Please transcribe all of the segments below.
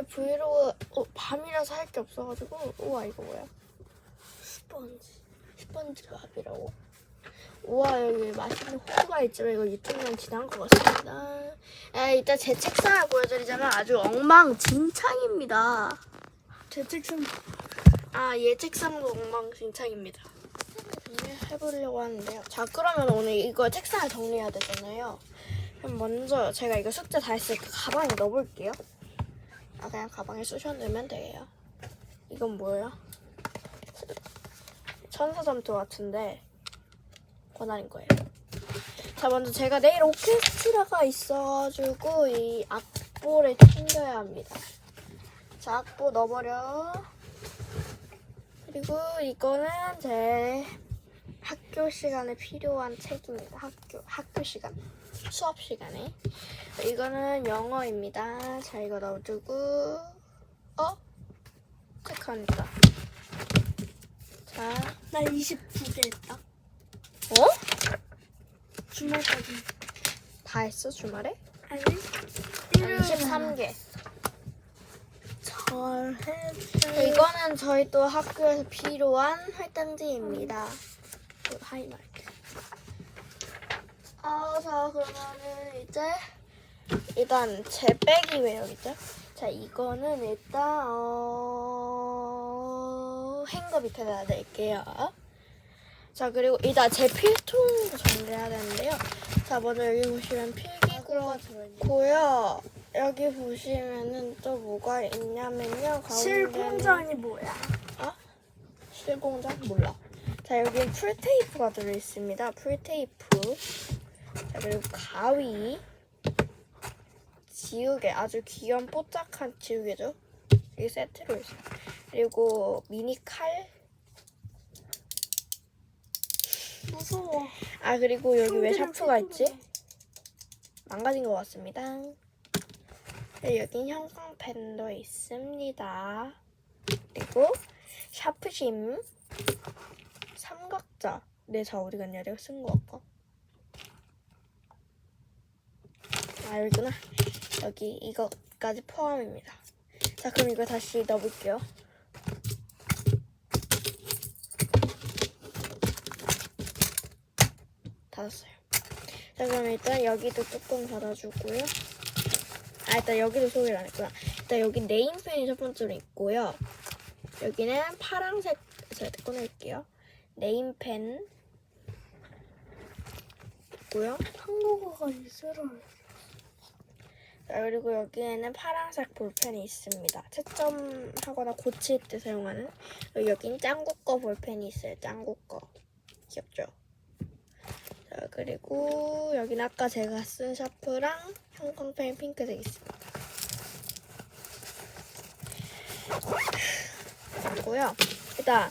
오늘 브이로그 어, 밤이라서 할 게 없어가지고 우와 이거 뭐야? 스펀지 스펀지 밥이라고? 우와 여기 맛있는 호두가 있지만 이거 유통기한 지난 것 같습니다. 아, 이따 제 책상을 보여드리자면 아주 엉망진창입니다. 제 책상 아, 얘 책상도 엉망진창입니다. 정리해보려고 하는데요. 자, 그러면 오늘 이거 책상을 정리해야 되잖아요. 그럼 먼저 제가 이거 숙제 다 했으니까 가방에 넣어볼게요. 아, 그냥 가방에 쑤셔 넣으면 돼요. 이건 뭐예요? 천사점토 같은데 권한인 거예요. 자, 먼저 제가 내일 오케스트라가 있어가지고 이 악보를 챙겨야 합니다. 자, 악보 넣어버려. 그리고 이거는 제 학교 시간에 필요한 책입니다. 학교 학교 시간 수업 시간에 이거는 영어입니다. 자 이거 넣어두고 어 체크하니까 자 나 29개 했다. 어? 주말까지. 다 했어 주말에? 아니? 23개. 잘 했어. 이거는 저희 또 학교에서 필요한 활동지입니다. 그 하이마이크. 아, 자, 그러면은 이제 일단 제 여기 있죠? 자, 이거는 일단 어... 행거 밑에다 낼게요. 자, 그리고 일단 제 필통도 정리해야 되는데요. 자, 먼저 여기 보시면 필기구가 들어있고요. 여기 보시면은 또 뭐가 있냐면요. 실공장이 뭐야? 어? 실공장? 몰라. 자, 여기 풀테이프가 들어있습니다. 풀테이프. 자, 그리고 가위. 지우개. 아주 귀여운 뽀짝한 지우개죠. 이게 세트로 있어요. 그리고 미니 칼. 무서워. 아, 그리고 여기 왜 샤프가 있지? 망가진 것 같습니다. 네, 여긴 형광펜도 있습니다. 그리고 샤프심 삼각자. 네, 자 어디 갔냐? 내가 쓴 거 아까. 아 여기구나. 여기 이거까지 포함입니다. 자 그럼 이거 다시 넣어볼게요. 닫았어요. 자 그럼 일단 여기도 뚜껑 닫아주고요. 아 일단 여기도 소개를 안 했구나. 일단 여기 네임펜이 첫 번째로 있고요. 여기는 파란색 제가 꺼낼게요. 네임펜 있고요. 한국어가 있으라. 자, 그리고 여기에는 파란색 볼펜이 있습니다. 채점하거나 고칠 때 사용하는. 여긴 짱구 거 볼펜이 있어요. 짱구 거. 귀엽죠? 자, 그리고 여기는 아까 제가 쓴 샤프랑 형광펜 핑크색 있습니다. 그리고요. 일단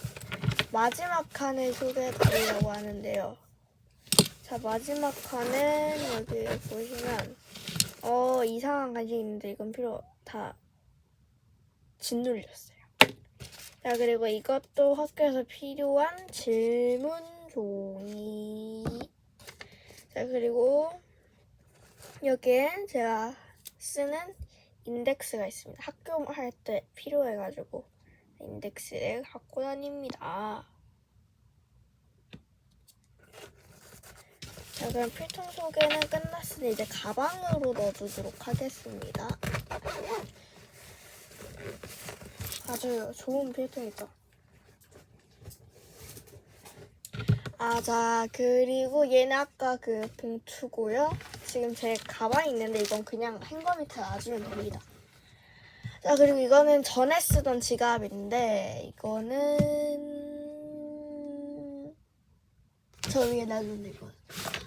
마지막 칸을 소개해 드리려고 하는데요. 자, 마지막 칸은 여기 보시면 어 이상한 간식이 있는데 이건 필요 다 짓눌렸어요. 자 그리고 이것도 학교에서 필요한 질문 종이. 자 그리고 여기엔 제가 쓰는 인덱스가 있습니다. 학교 할 때 필요해가지고 인덱스를 갖고 다닙니다. 자, 그럼 필통 소개는 끝났으니 이제 가방으로 넣어두도록 하겠습니다. 아주 좋은 필통이죠. 아, 자, 그리고 얘는 아까 그 봉투고요. 지금 제 가방이 있는데 이건 그냥 행거 밑에 놔주면 됩니다. 자, 그리고 이거는 전에 쓰던 지갑인데 이거는 저 위에 것 같아요.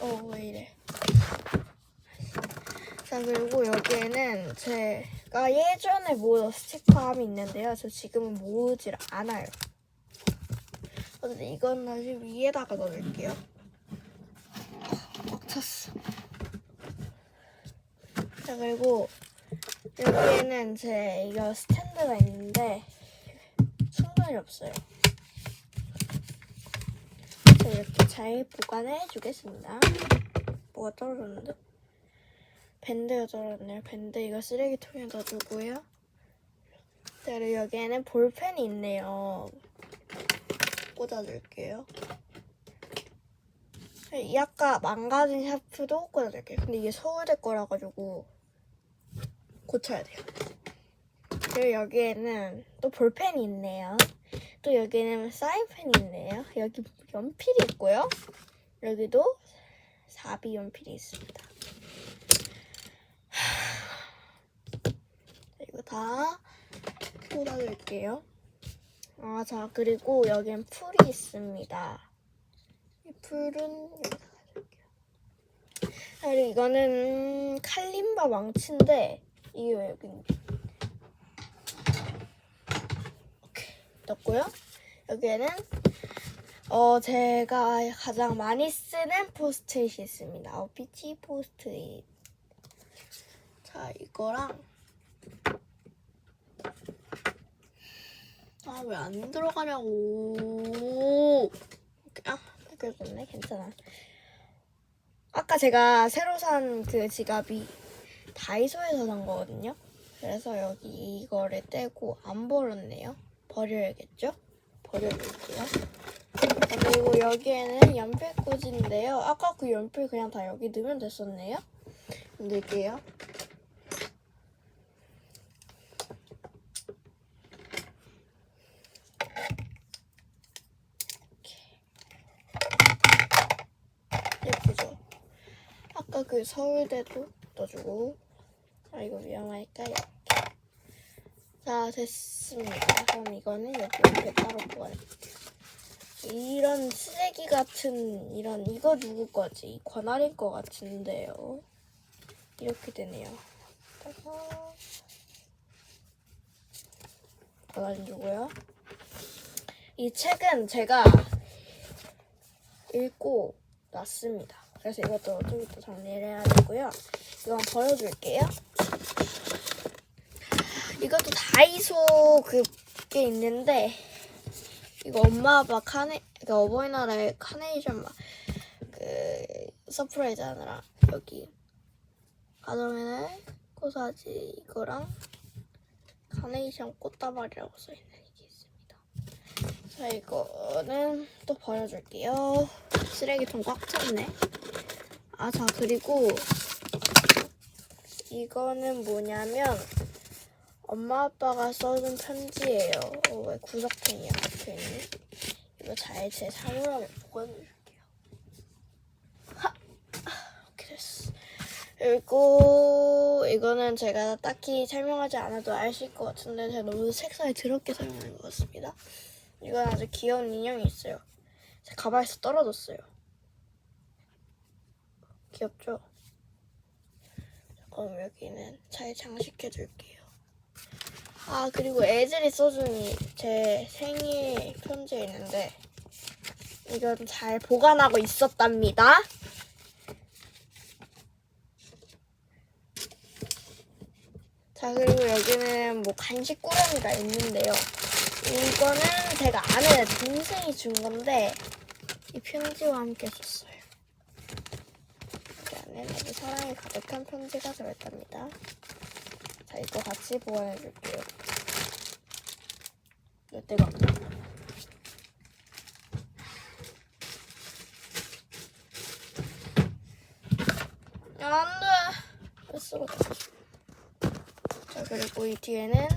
어, 왜 이래. 자, 그리고 여기에는 제가 예전에 모은 스티커함이 있는데요. 저 지금은 모으질 않아요. 근데 이건 다시 위에다가 넣을게요. 꽉 찼어. 자, 그리고 여기에는 제 이거 스탠드가 있는데 충전이 없어요. 자, 이렇게 잘 보관해 주겠습니다. 뭐가 떨어졌는데? 밴드가 들어왔네요. 밴드 이거 쓰레기통에 넣어두고요. 그리고 여기에는 볼펜이 있네요. 꽂아줄게요. 이 아까 망가진 샤프도 꽂아줄게요. 근데 이게 서울대 거라 가지고 고쳐야 돼요. 그리고 여기에는 또 볼펜이 있네요. 또 여기는 사인펜이 있네요. 여기 연필이 있고요. 여기도 사비 연필이 있습니다. 자, 이거 다 꽂아줄게요. 아, 자, 그리고 여기엔 풀이 있습니다. 이 풀은 여기다 놔줄게요. 아, 그리고 이거는 칼림바 망치인데, 이게 왜 여기 넣고요. 여기에는 어, 제가 가장 많이 쓰는 포스트잇이 있습니다. 어, 피치 포스트잇. 자, 이거랑 아, 왜 안 들어가냐고. 아, 그랬네. 괜찮아. 아까 제가 새로 산 그 지갑이 다이소에서 산 거거든요. 그래서 여기 이거를 떼고 안 버렸네요. 버려야겠죠? 버려볼게요. 그리고 여기에는 연필꽂이인데요. 아까 그 연필 그냥 다 여기 넣으면 됐었네요. 넣을게요. 예쁘죠? 아까 그 서울대도 넣어주고 아 이거 위험하니까 이렇게 자 됐습니다. 그럼 이거는 여기 옆에 따로 보관해줄게요. 이런 쓰레기 같은 이런 이거 누구 거지? 이 권아린 거 같은데요. 이렇게 되네요. 따가 권아린 주고요. 이 책은 제가 읽고 놨습니다. 그래서 이것도 좀 이따 정리를 해야 되고요. 이건 버려줄게요. 이것도 다이소 그게 있는데 이거 엄마 아빠 카네 그 어버이날에 카네이션 막 그 서프라이즈 하느라 여기 가정에는 코사지 이거랑 카네이션 꽃다발이라고 써있는 이게 있습니다. 자 이거는 또 버려줄게요. 쓰레기통 꽉 찼네. 아 자 그리고 이거는 뭐냐면 엄마 아빠가 써준 편지예요. 어, 왜 구석탱이야 괜히? 이거 잘 제 사물함에 보관해줄게요. 하, 이렇게 됐어. 그리고 이거는 제가 딱히 설명하지 않아도 아실 것 같은데 제가 너무 색상이 더럽게 설명한 것 같습니다. 이건 아주 귀여운 인형이 있어요. 제 가방에서 떨어졌어요. 귀엽죠? 그럼 여기는 잘 장식해줄게요. 아 그리고 애들이 써준 이제 생일 편지 있는데 이건 잘 보관하고 있었답니다. 자 그리고 여기는 뭐 간식 꾸러미가 있는데요. 이거는 제가 아는 동생이 준 건데 이 편지와 함께 썼어요. 이 안에 사랑이 가득한 편지가 들어있답니다. 자 이거 같이 보관해줄게요. 몇 대가 없나? 안 돼. 뱃속으로. 자, 그리고 이 뒤에는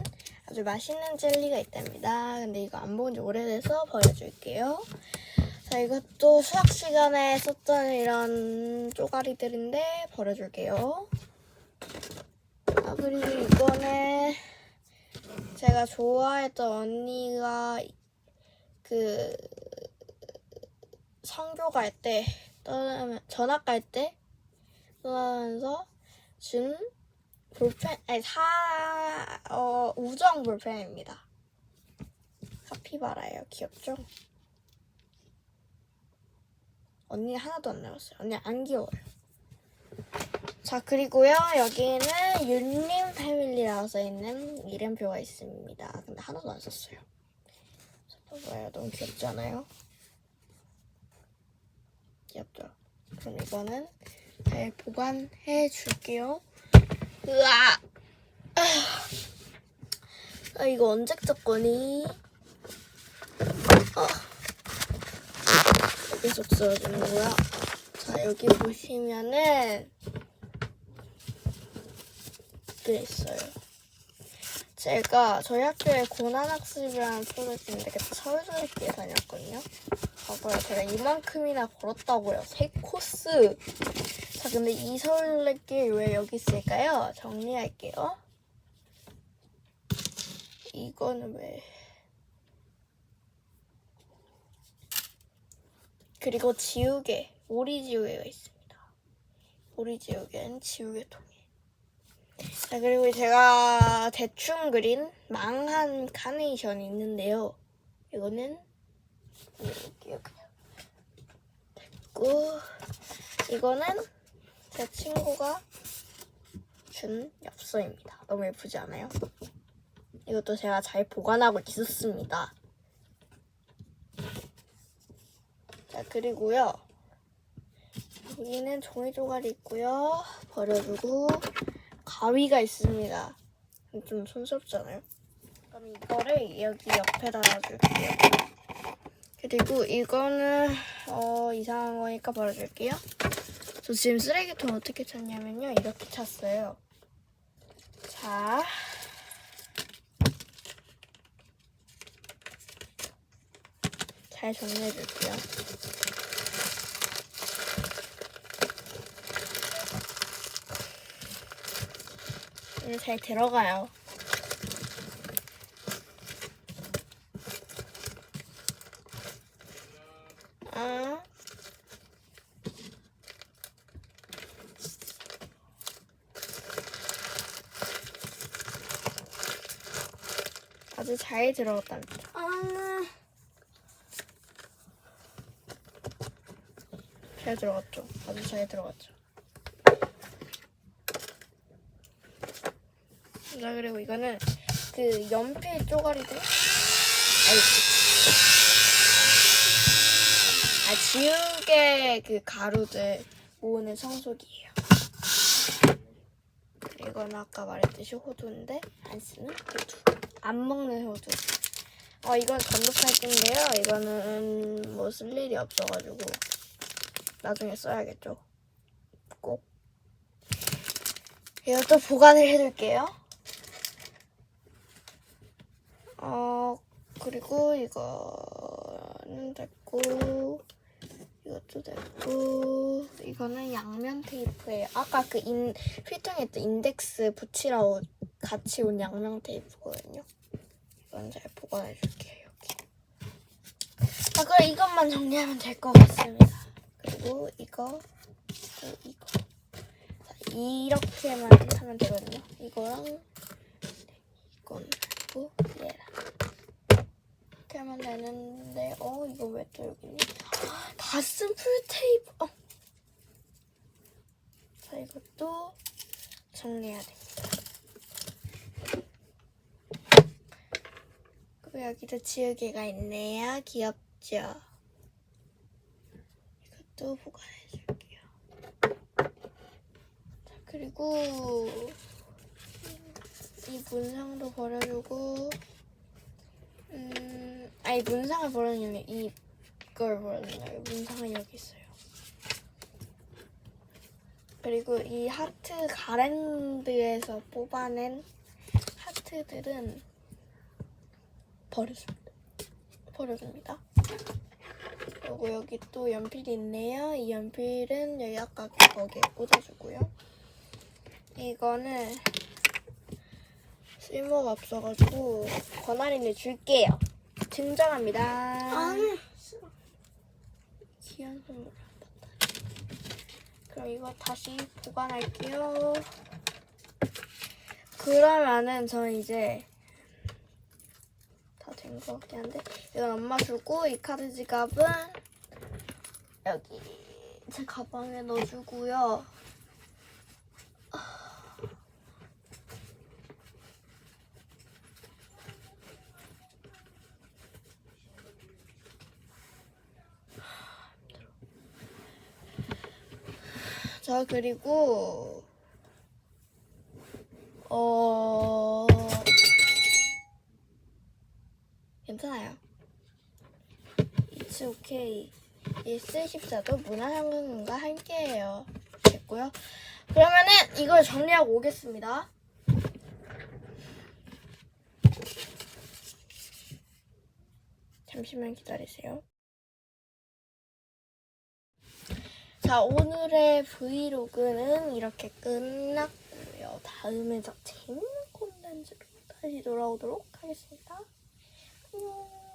아주 맛있는 젤리가 있답니다. 근데 이거 안 본 지 오래돼서 버려줄게요. 자, 이것도 수학 시간에 썼던 이런 쪼가리들인데 버려줄게요. 아, 그리고 이거는 제가 좋아했던 언니가 그 성교 갈 때 떠나면 전학 갈 때 떠나면서 준 볼펜 아니 사 어 우정 볼펜입니다. 카피바라예요. 귀엽죠? 언니 하나도 안 나왔어요. 언니 안 귀여워요. 자 그리고요 여기에는 윤 써있는 이름표가 있습니다. 근데 하나도 안 썼어요. 자, 봐봐요. 너무 귀엽지 않아요? 귀엽죠? 그럼 이거는 잘 보관해 줄게요. 으아! 아, 이거 언제 적 거니? 아. 계속 쓰러지는 거야. 자, 여기 보시면은, 게 있어요. 제가 저희 학교에 고난학습이라는 프로젝트 있는데 그때 서울대학교에 다녔거든요. 봐봐요. 제가 이만큼이나 걸었다고요. 세 코스. 자, 근데 이 서울대길 왜 여기 있을까요? 정리할게요. 이거는 왜? 그리고 지우개, 오리 지우개가 있습니다. 오리 지우개는 지우개 통에. 자, 그리고 제가 대충 그린 망한 카네이션이 있는데요. 이거는 이렇게요, 그냥. 됐고, 이거는 제 친구가 준 엽서입니다. 너무 예쁘지 않아요? 이것도 제가 잘 보관하고 있었습니다. 자, 그리고요. 여기는 종이 조각이 있고요. 버려두고 가위가 있습니다. 좀 촌스럽잖아요. 그럼 이거를 여기 옆에 달아줄게요. 그리고 이거는 어, 이상한 거니까 버려줄게요. 저 지금 쓰레기통 어떻게 찾냐면요. 이렇게 찼어요. 자. 잘 정리해줄게요. 이제 잘 들어가요. 아. 아주 잘 들어갔답니다. 아, 잘 들어갔죠? 아주 잘 들어갔죠? 자, 그리고 이거는 그 연필 쪼가리들. 아이, 아, 지우개 그 가루들 모으는 청소기예요. 이건 아까 말했듯이 호두인데 안 쓰는 호두. 안 먹는 호두. 어, 이건 전도팔기인데요. 이거는 뭐 쓸 일이 없어가지고 나중에 써야겠죠. 꼭. 이것도 보관을 해둘게요. 어, 그리고 이거는 됐고, 이것도 됐고, 이거는 양면 테이프예요. 아까 그 인, 필통에 있던 인덱스 붙이라고 같이 온 양면 테이프거든요. 이건 잘 보관해줄게요, 여기. 아, 그럼 이것만 정리하면 될 것 같습니다. 그리고 이거, 또 이거. 자, 이렇게만 하면 되거든요. 이거랑 이건 그리고 얘랑 하면 되는데, 어 이거 왜 또 여기 있니? 다 쓴 풀테이프. 어. 자 이것도 정리해야 됩니다. 그리고 여기도 지우개가 있네요. 귀엽죠? 이것도 보관해줄게요. 자, 그리고 이 문상도 버려주고, 음, 아니 문상을 버려주면 이걸 버려주나요? 문상은 여기 있어요. 그리고 이 하트 가랜드에서 뽑아낸 하트들은 버려줍니다. 버려줍니다. 그리고 여기 또 연필이 있네요. 이 연필은 여기 아까 거기에 꽂아주고요. 이거는 쓸모가 없어가지고 권한이를 줄게요. 증정합니다. 아니, 싫어. 귀한 선물. 그럼 이거 다시 보관할게요. 그러면은 저는 이제 다 된 것 같긴 한데 이건 엄마 주고 이 카드 지갑은 여기 제 가방에 넣어주고요. 자 그리고 어 괜찮아요. It's okay. 일스 14도 문화상관과 함께해요. 됐고요. 그러면은 이걸 정리하고 오겠습니다. 잠시만 기다리세요. 자, 오늘의 브이로그는 이렇게 끝났고요. 다음에 더 재밌는 콘텐츠로 다시 돌아오도록 하겠습니다. 안녕.